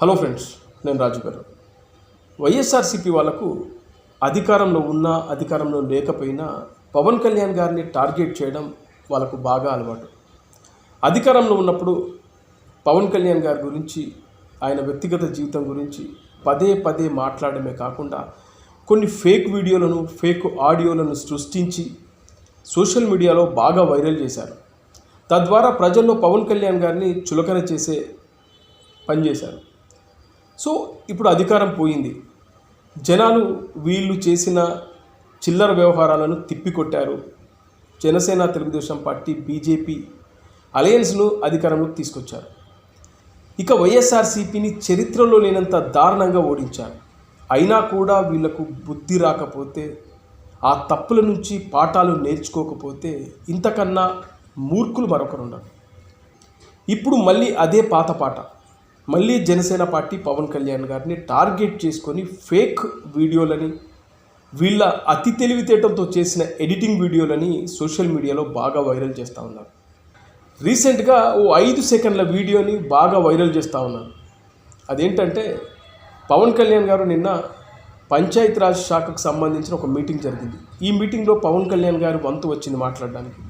Hello friends నేను రాజు గారు. వైఎస్ఆర్సీపీ వాళ్ళకు అధికారంలో ఉన్నా అధికారంలో లేకపోయినా పవన్ కళ్యాణ్ గారిని టార్గెట్ చేయడం వాళ్ళకు బాగా అలవాటు. అధికారంలో ఉన్నప్పుడు పవన్ కళ్యాణ్ గారి గురించి ఆయన వ్యక్తిగత జీవితం గురించి పదే పదే మాట్లాడమే కాకుండా కొన్ని ఫేక్ వీడియోలను ఫేక్ ఆడియోలను సృష్టించి సోషల్ మీడియాలో బాగా వైరల్ చేశారు. తద్వారా ప్రజల్లో పవన్ కళ్యాణ్ గారిని చులకన చేసే పనిచేశారు సో ఇప్పుడు అధికారం పోయింది. జనాలు వీళ్ళు చేసిన చిల్లర వ్యవహారాలను తిప్పికొట్టారు. జనసేన తెలుగుదేశం పార్టీ బీజేపీ అలయన్స్ను అధికారంలోకి తీసుకొచ్చారు. ఇక వైఎస్ఆర్సీపీని చరిత్రలో లేనంత దారుణంగా ఓడించారు. అయినా కూడా వీళ్ళకు బుద్ధి రాకపోతే ఆ తప్పుల నుంచి పాఠాలు నేర్చుకోకపోతే ఇంతకన్నా మూర్ఖులు మరొకరున్నారు. ఇప్పుడు మళ్ళీ అదే పాత పాట. మళ్ళీ జనసేన పార్టీ పవన్ కళ్యాణ్ గారిని టార్గెట్ చేసుకొని ఫేక్ వీడియోలని వీళ్ళ అతి తెలివితేటలతో చేసిన ఎడిటింగ్ వీడియోలని సోషల్ మీడియాలో బాగా వైరల్ చేస్తూ ఉన్నారు. రీసెంట్గా ఓ ఐదు సెకండ్ల వీడియోని బాగా వైరల్ చేస్తూ ఉన్నారు. అదేంటంటే పవన్ కళ్యాణ్ గారు నిన్న పంచాయతీరాజ్ శాఖకు సంబంధించిన ఒక మీటింగ్ జరిగింది. ఈ మీటింగ్లో పవన్ కళ్యాణ్ గారు వంతు వచ్చింది మాట్లాడడానికి.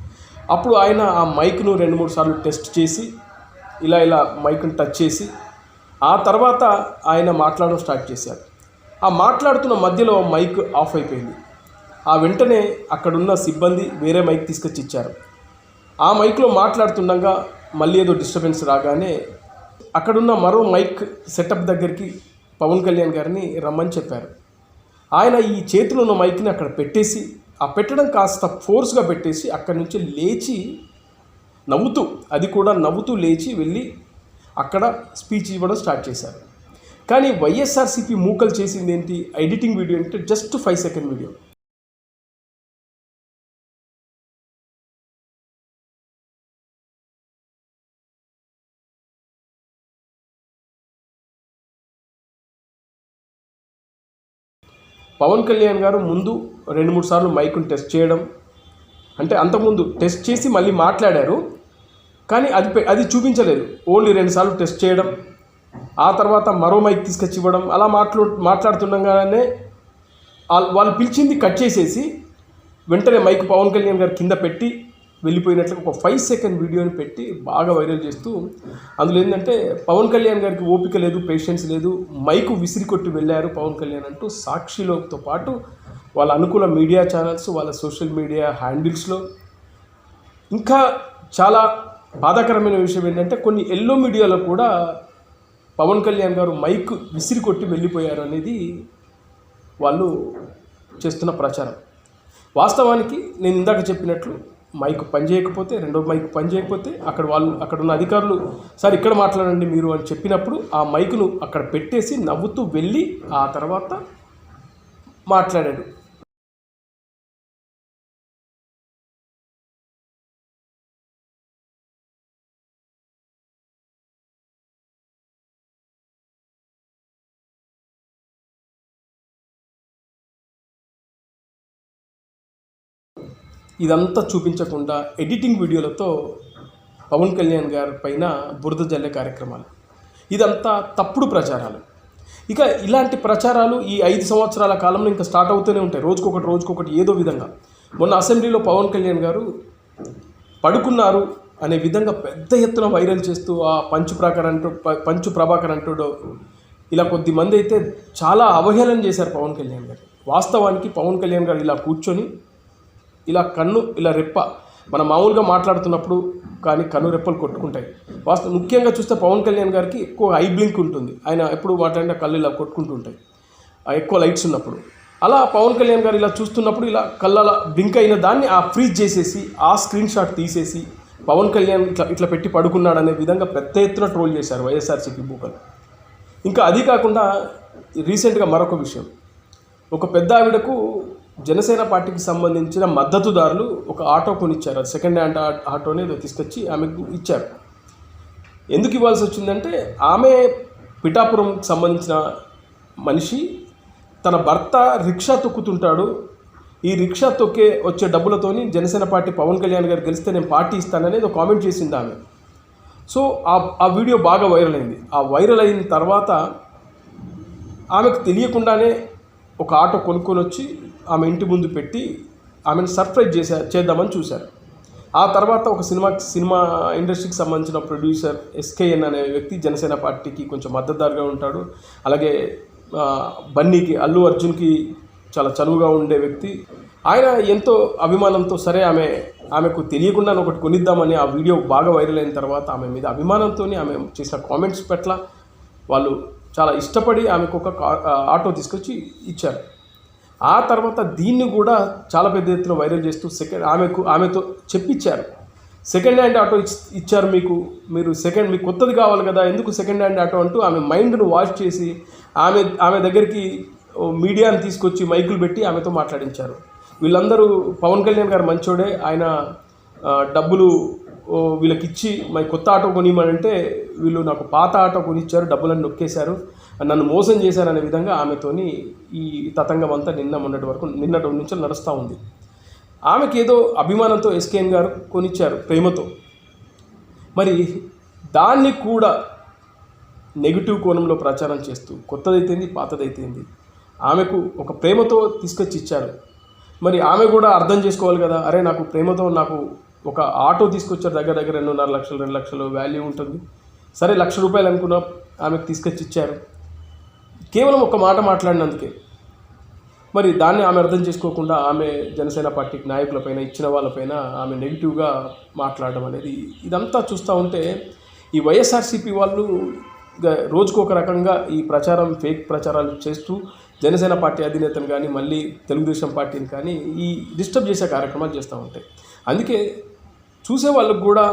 అప్పుడు ఆయన ఆ మైక్ను రెండు మూడు సార్లు టెస్ట్ చేసి ఇలా ఇలా మైక్ను టచ్ చేసి ఆ తర్వాత ఆయన మాట్లాడడం స్టార్ట్ చేశారు. ఆ మాట్లాడుతున్న మధ్యలో మైక్ ఆఫ్ అయిపోయింది. ఆ వెంటనే అక్కడున్న సిబ్బంది వేరే మైక్ తీసుకొచ్చి ఇచ్చారు ఆ మైక్లో మాట్లాడుతుండగా మళ్ళీ ఏదో డిస్టర్బెన్స్ రాగానే అక్కడున్న మరో మైక్ సెటప్ దగ్గరికి పవన్ కళ్యాణ్ గారిని రమ్మని చెప్పారు. ఆయన ఈ చేతిలో ఉన్న మైక్ని అక్కడ పెట్టేసి ఆ పెట్టడం కాస్త ఫోర్స్గా పెట్టేసి అక్కడి నుంచి లేచి నవ్వుతూ అది కూడా నవ్వుతూ లేచి వెళ్ళి అక్కడ స్పీచ్ ఇవ్వడం స్టార్ట్ చేశారు. కానీ వైఎస్ఆర్సీపీ మూకలు చేసింది ఏంటి? ఎడిటింగ్ వీడియో అంటే just five second video Pawan Kalyan గారు ముందు రెండు మూడు సార్లు మైకును టెస్ట్ చేయడం అంటే అంతకుముందు టెస్ట్ చేసి మళ్ళీ మాట్లాడారు. కానీ అది అది చూపించలేదు. ఓన్లీ రెండుసార్లు టెస్ట్ చేయడం ఆ తర్వాత మరో మైక్ తీసుకొచ్చి ఇవ్వడం అలా మాట్లా మాట్లాడుతుండగానే వాళ్ళు పిలిచింది కట్ చేసేసి వెంటనే మైక్ పవన్ కళ్యాణ్ గారు కింద పెట్టి వెళ్ళిపోయినట్లు ఒక ఫైవ్ సెకండ్ వీడియోని పెట్టి బాగా వైరల్ చేస్తూ అందులో ఏంటంటే పవన్ కళ్యాణ్ గారికి ఓపిక లేదు పేషెన్స్ లేదు మైకు విసిరి కొట్టి వెళ్ళారు పవన్ కళ్యాణ్ అంటూ సాక్షిలోతో పాటు వాళ్ళ అనుకూల మీడియా ఛానల్స్ వాళ్ళ సోషల్ మీడియా హ్యాండిల్స్లో ఇంకా చాలా బాధాకరమైన విషయం ఏంటంటే కొన్ని ఎల్లో మీడియాలో కూడా పవన్ కళ్యాణ్ గారు మైక్ విసిరి కొట్టి వెళ్ళిపోయారు అనేది వాళ్ళు చేస్తున్న ప్రచారం. వాస్తవానికి నేను ఇందాక చెప్పినట్లు మైక్ పని చేయకపోతే రెండో మైక్ పని చేయకపోతే అక్కడ వాళ్ళు అక్కడ ఉన్న అధికారులు సార్ ఇక్కడ మాట్లాడండి మీరు అని చెప్పినప్పుడు ఆ మైకును అక్కడ పెట్టేసి నవ్వుతూ వెళ్ళి ఆ తర్వాత మాట్లాడాడు. ఇదంతా చూపించకుండా ఎడిటింగ్ వీడియోలతో పవన్ కళ్యాణ్ గారి పైన బురద జల్లే కార్యక్రమాలు. ఇదంతా తప్పుడు ప్రచారాలు. ఇక ఇలాంటి ప్రచారాలు ఈ ఐదు సంవత్సరాల కాలంలో ఇంకా స్టార్ట్ అవుతూనే ఉంటాయి. రోజుకొకటి రోజుకొకటి ఏదో విధంగా. మొన్న అసెంబ్లీలో పవన్ కళ్యాణ్ గారు పడుకున్నారు అనే విధంగా పెద్ద ఎత్తున వైరల్ చేస్తూ ఆ పంచు ప్రాకర్ అంటూ పంచు ప్రభాకర్ అంటూ ఇలా కొద్ది మంది అయితే చాలా అవహేళన చేశారు పవన్ కళ్యాణ్ గారు. వాస్తవానికి పవన్ కళ్యాణ్ గారు ఇలా కూర్చొని ఇలా కన్ను ఇలా రెప్ప మనం మామూలుగా మాట్లాడుతున్నప్పుడు కానీ కన్ను రెప్పలు కొట్టుకుంటాయి. వాస్తవం ముఖ్యంగా చూస్తే పవన్ కళ్యాణ్ గారికి ఎక్కువ ఐ బ్లింక్ ఉంటుంది. ఆయన ఎప్పుడు మాట్లాడిన కళ్ళు ఇలా కొట్టుకుంటూ ఉంటాయి. ఆ ఎక్కువ లైట్స్ ఉన్నప్పుడు. అలా పవన్ కళ్యాణ్ గారు ఇలా చూస్తున్నప్పుడు ఇలా కళ్ళ బ్లింక్ అయిన దాన్ని ఆ ఫ్రీజ్ చేసేసి ఆ స్క్రీన్ షాట్ తీసేసి పవన్ కళ్యాణ్ ఇట్లా ఇట్లా పెట్టి పడుకున్నాడు అనే విధంగా పెద్ద ఎత్తున ట్రోల్ చేశారు వైఎస్ఆర్సీపీ బూకలు ఇంకా అది కాకుండా రీసెంట్గా మరొక విషయం. ఒక పెద్ద ఆవిడకు జనసేన పార్టీకి సంబంధించిన మద్దతుదారులు ఒక ఆటో కొనిచ్చారు. అది సెకండ్ హ్యాండ్ ఆటోని తీసుకొచ్చి ఆమెకు ఇచ్చారు. ఎందుకు ఇవ్వాల్సి వచ్చిందంటే ఆమె పిఠాపురంకి సంబంధించిన మనిషి తన భర్త రిక్షా తొక్కుతుంటాడు. ఈ రిక్షా తొక్కే వచ్చే డబ్బులతోని జనసేన పార్టీ పవన్ కళ్యాణ్ గారు గెలిస్తే నేను పార్టీ ఇస్తాననేది ఒక కామెంట్ చేసింది ఆమె. సో ఆ ఆ వీడియో బాగా వైరల్ అయింది. ఆ వైరల్ అయిన తర్వాత ఆమెకు తెలియకుండానే ఒక ఆటో కొనుక్కొని వచ్చి ఆమె ఇంటి ముందు పెట్టి ఆమెను సర్ప్రైజ్ చేసే చేద్దామని చూశారు. ఆ తర్వాత ఒక సినిమా సినిమా ఇండస్ట్రీకి సంబంధించిన ప్రొడ్యూసర్ ఎస్కేఎన్ అనే వ్యక్తి జనసేన పార్టీకి కొంచెం మద్దతుదారుగా ఉంటాడు. అలాగే బన్నీకి అల్లు అర్జున్కి చాలా చనువుగా ఉండే వ్యక్తి. ఆయన ఎంతో అభిమానంతో సరే ఆమె ఆమెకు తెలియకుండా ఒకటి కొనిద్దామని ఆ వీడియో బాగా వైరల్ అయిన తర్వాత ఆమె మీద అభిమానంతో ఆమె చేసిన కామెంట్స్ పట్ల వాళ్ళు చాలా ఇష్టపడి ఆమెకు ఒక ఆటో తీసుకొచ్చి ఇచ్చారు. ఆ తర్వాత దీన్ని కూడా చాలా పెద్ద ఎత్తున వైరల్ చేస్తూ సెకండ్ ఆమెకు ఆమెతో చెప్పించారు. సెకండ్ హ్యాండ్ ఆటో ఇచ్- ఇచ్చారు మీకు మీరు సెకండ్ మీకు కొత్తది కావాలి కదా ఎందుకు సెకండ్ హ్యాండ్ ఆటో అంటూ ఆమె మైండ్ను వాష్ చేసి ఆమె ఆమె దగ్గరికి మీడియాని తీసుకొచ్చి మైకులు పెట్టి ఆమెతో మాట్లాడించారు. వీళ్ళందరూ పవన్ కళ్యాణ్ గారు మంచోడే ఆయన డబ్బులు వీళ్ళకి ఇచ్చి మరి కొత్త ఆటో కొనిమనంటే వీళ్ళు నాకు పాత ఆటో కొనిచ్చారు డబ్బులను నొక్కేశారు నన్ను మోసం చేశారనే విధంగా ఆమెతోని ఈ తతంగం అంతా నిన్న మొన్నటి వరకు నిన్నటి నుంచి నడుస్తూ ఉంది. ఆమెకి ఏదో అభిమానంతో ఎస్కేఎన్ గారు కొనిచ్చారు ప్రేమతో. మరి దాన్ని కూడా నెగిటివ్ కోణంలో ప్రచారం చేస్తూ కొత్తదైతేంది పాతదైతేంది? ఆమెకు ఒక ప్రేమతో తీసుకొచ్చి ఇచ్చారు మరి ఆమె కూడా అర్థం చేసుకోవాలి కదా అరే నాకు ప్రేమతో నాకు ఒక ఆటో తీసుకొచ్చారు దగ్గర దగ్గర రెండున్నర లక్షలు రెండు లక్షలు వాల్యూ ఉంటుంది. సరే లక్ష రూపాయలు అనుకున్న. ఆమెకు తీసుకొచ్చి ఇచ్చారు కేవలం ఒక మాట మాట్లాడినందుకే. మరి దాన్ని ఆమె అర్థం చేసుకోకుండా ఆమె జనసేన పార్టీ నాయకులపైన ఇచ్చిన వాళ్ళపైన ఆమె నెగిటివ్గా మాట్లాడడం అనేది ఇదంతా చూస్తూ ఉంటే ఈ వైఎస్ఆర్సీపీ వాళ్ళు రోజుకు ఒక రకంగా ఈ ప్రచారం ఫేక్ ప్రచారాలు చేస్తూ జనసేన పార్టీ అధినేతను కానీ మళ్ళీ తెలుగుదేశం పార్టీని కానీ ఈ డిస్టర్బ్ చేసే కార్యక్రమాలు చేస్తూ ఉంటాయి అందుకే చూసే వాళ్ళకు కూడా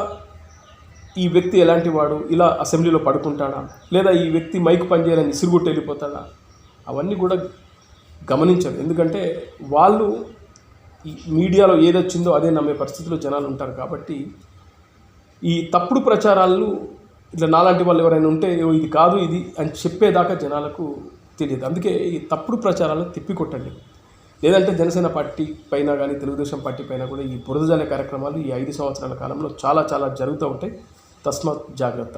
ఈ వ్యక్తి ఎలాంటి వాడు ఇలా అసెంబ్లీలో పడుకుంటాడా? లేదా ఈ వ్యక్తి మైక్ పనిచేయాలని ఇసురుగుట్టు వెళ్ళిపోతాడా? అవన్నీ కూడా గమనించరు ఎందుకంటే వాళ్ళు ఈ మీడియాలో ఏదొచ్చిందో అదే నమ్మే పరిస్థితిలో జనాలు ఉంటారు కాబట్టి ఈ తప్పుడు ప్రచారాలు ఇట్లా నాలాంటి వాళ్ళు ఎవరైనా ఉంటే ఇది కాదు ఇది అని చెప్పేదాకా జనాలకు తెలియదు. అందుకే ఈ తప్పుడు ప్రచారాలను తిప్పికొట్టండి. లేదంటే జనసేన పార్టీ పైన కానీ తెలుగుదేశం పార్టీ పైన కూడా ఈ బురదజాలే కార్యక్రమాలు ఈ ఐదు సంవత్సరాల కాలంలో చాలా చాలా జరుగుతూ ఉంటాయి. తస్మాత్ జాగ్రత్త.